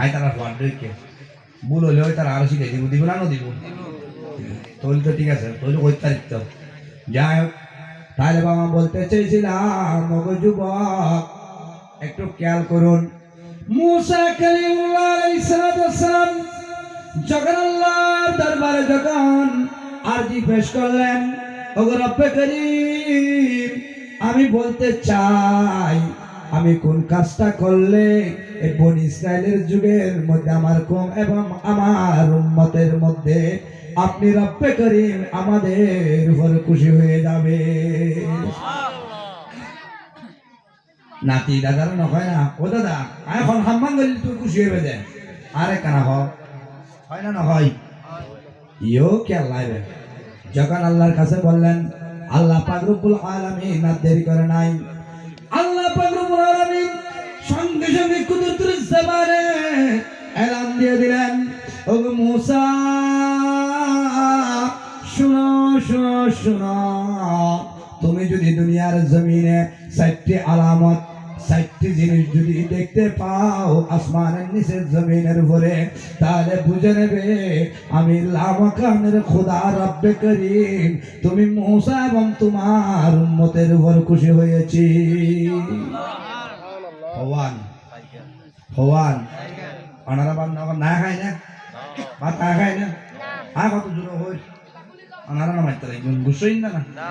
I তারা ফোয়ার কে। ভুল হলে ওই তারা আরও শিখে দিব দিব না দিব? তৈল তো ঠিক আছে, তৈল তারিখ তো। যাই হোক, তাহলে বাবা বলতে চেয়েছিলাম যুবক, একটু খেয়াল করুন। মুসা কালিমুল্লাহ আলাইহিস সালাতু ওয়াসসালাম যখন আল্লাহর দরবারে যখন আরজি পেশ করলেন, ওগো রব্বে করিম, আমি বলতে চাই আমি কোন কাজটা করলে বন ইসরায়েলের যুগের মধ্যে আমার কম এবং আমার উম্মতের মধ্যে আপনি রব্বে করিম আমাদের উপর খুশি হয়ে যাবে। নাতি দাদার নকয় না? ও দাদা এখন তুই খুশি হয়ে যায়। আরে কানা হয় না নহয় ইও লাগবে যখন আল্লাহর কাছে বললেন, আল্লাহ পাকরুবুল আলামিন আর দেরি করে নাই। আল্লাহ আলামিন সঙ্গে দিয়ে দিলেন। ও মুসা, শুনো শুনো শুনো। তুমি যদি দুনিয়ার জমিনে চারটি আলামত চারটি জিনিস যদি দেখতে পাও আসমানের নিচের জমিনের উপরে, তাহলে বুঝে নেবে আমি লামাকানের খোদা রব্বে করিম। তুমি মৌসা এবং তোমার উম্মতের উপর খুশি হয়েছি। হওয়ান হওয়ান। ওনারা বান্না না খায় না? ভাত না খায় না? হা কত দূর হই। ওনারা না মারতে গুছোই না? না।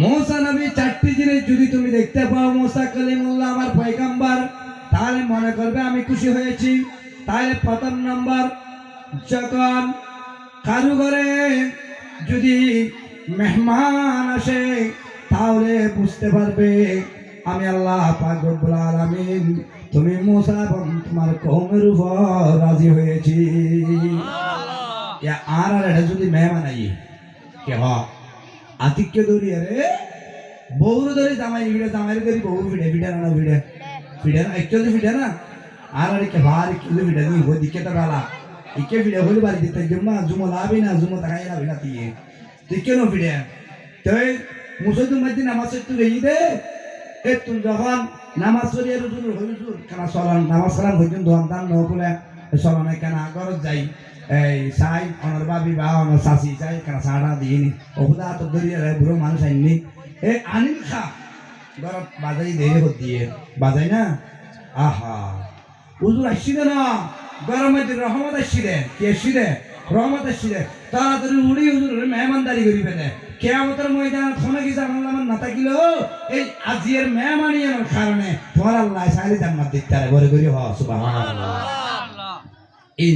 মৌসা নবী চারটি জিনিস যদি তুমি দেখতে পাও মৌসা কালিমুল্লাহ আমার পয়গাম্বার তাহলে মনে করবে আমি খুশি হয়েছি। তাহলে প্রথম নম্বর যখন কারু ঘরে যদি মেহমান আসে তাহলে বুঝতে পারবে আমি আল্লাহ পাক রব্বুল তুমি মুসা এবং তোমার কৌমের উপর রাজি হয়েছি। আর আর এটা যদি মেহমান আই কে হ আতিক্য দৌড়ি, আরে। বউর ধরে জামাই ভিড়ে জামাই ধরি বউ ভিড়ে ভিড়ে না, ভিড়ে। ভিড়ে না একচুয়ালি ভিড়ে না। আর আর কে ভার একচুয়ালি ভিড়ে নি হই দিকে তো বালা ইকে ভিড়ে হলি বাড়ি দিতে জম্মা জুমো লাভি না, জুমো তাকাই না, ভিড়া তিয়ে তুই কেন ভিড়ে। তুই তুমি মাঝে নামাজ তুই রেই দে। এ তুই যখন নামাজ পড়ি আর রুজুর হই রুজুর কেনা সলান, নামাজ হইতেন দোয়ান দান ন সলানে কেনা আগরত যাই, এই চাই অনার বা অনার চাচি চাই কেনা চাড়া দিয়ে নি। তো দরিয়া বুড়ো মানুষ আইনি এ আনিল খা। ঘরত বাজাই হত দিয়ে। বাজাই না? আহা। উজুর আসছি দে না? গরমে দিন রহমত আসছি দে কি আসছি দে রহমত আসছি দে তাড়াতাড়ি উড়ি উজুর মেহমানদারি করিবে দে কেয়ামতের ময়দান ফোনে কি জানাল আমার না থাকিল এই আজিয়ের মেহমানিয়ার কারণে তোমার আল্লাহ সাইলি জান্নাত দিতে পারে বলে করি হ